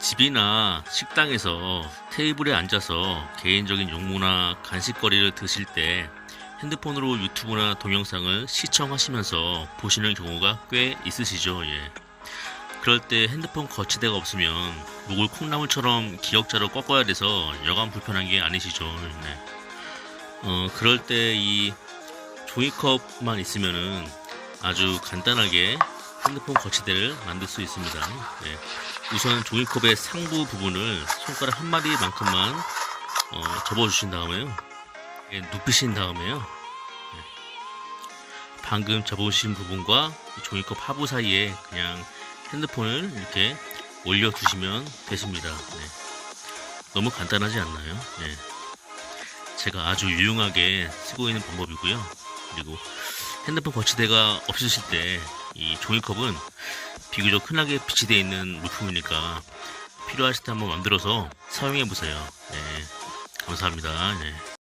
집이나 식당에서 테이블에 앉아서 개인적인 용무나 간식거리를 드실 때 핸드폰으로 유튜브나 동영상을 시청하시면서 보시는 경우가 꽤 있으시죠. 예. 그럴 때 핸드폰 거치대가 없으면 목을 콩나물처럼 기역자로 꺾어야 돼서 여간 불편한 게 아니시죠. 네. 어, 그럴 때 이 종이컵만 있으면은 아주 간단하게 핸드폰 거치대를 만들 수 있습니다. 예. 우선 종이컵의 상부 부분을 손가락 한 마디만큼만 어, 접어주신 다음에요. 예, 눕히신 다음에요. 예. 방금 접으신 부분과 이 종이컵 하부 사이에 그냥 핸드폰을 이렇게 올려두시면 되십니다. 네. 너무 간단하지 않나요? 네. 제가 아주 유용하게 쓰고 있는 방법이고요. 그리고 핸드폰 거치대가 없으실 때 이 종이컵은 비교적 흔하게 비치되어 있는 물품이니까 필요하실 때 한번 만들어서 사용해 보세요. 네. 감사합니다. 네.